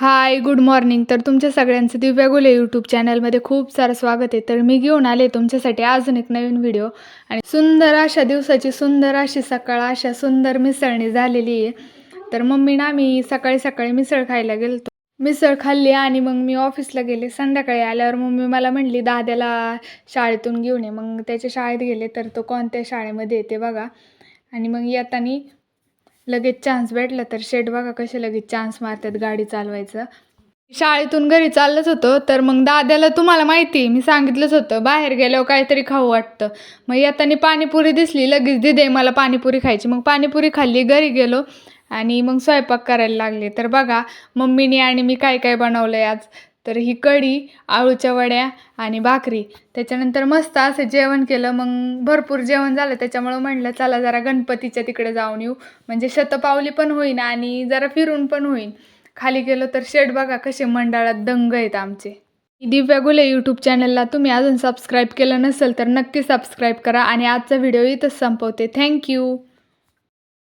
Hi good morning तर तुमच्या सगळ्यांचं दिव्या गोले यूट्यूब चॅनलमध्ये खूप सारं स्वागत आहे. तर मी घेऊन आले तुमच्यासाठी अजून एक नवीन व्हिडिओ आणि सुंदर अशा दिवसाची सुंदर अशी सकाळ अशा सुंदर मिसळणी झालेली आहे. तर मम्मी ना मी सकाळी सकाळी मिसळ खायला गेलतो. मिसळ खाल्ली आणि मग मी ऑफिसला गेले. संध्याकाळी आल्यावर मम्मी मला म्हणली दाद्याला शाळेतून घेऊन ये. मग त्याच्या शाळेत गेले तर तो कोणत्या शाळेमध्ये येते बघा. आणि मग येताना लगेच चान्स भेटला तर शेट बघा कसे लगेच चान्स मारतात गाडी चालवायचं. शाळेतून घरी चाललंच होतं तर मग दाद्याला तुम्हाला माहिती आहे, मी सांगितलंच होतं बाहेर गेल्यावर काहीतरी खाऊ वाटतं. मग येताना पाणीपुरी दिसली लगेच दिदे मला पाणीपुरी खायची. मग पाणीपुरी खाल्ली घरी गेलो आणि मग स्वयंपाक करायला लागले. तर बघा मम्मीने आणि मी काय काय बनवलं आहे आज. तर ही कढी आळूच्या वड्या आणि भाकरी. त्याच्यानंतर मस्त असं जेवण केलं मग भरपूर जेवण झालं. त्याच्यामुळं म्हणलं चला जरा गणपतीच्या तिकडे जाऊन येऊ. म्हणजे शतपावली पण होईन आणि जरा फिरून पण होईन. खाली गेलो तर शेड बघा कसे मंडळात दंग आहेत आमचे. दिव्या गुले यूट्यूब चॅनलला तुम्ही अजून सबस्क्राईब केलं नसेल तर नक्की सबस्क्राईब करा आणि आजचा व्हिडिओ इथंच संपवते. थँक्यू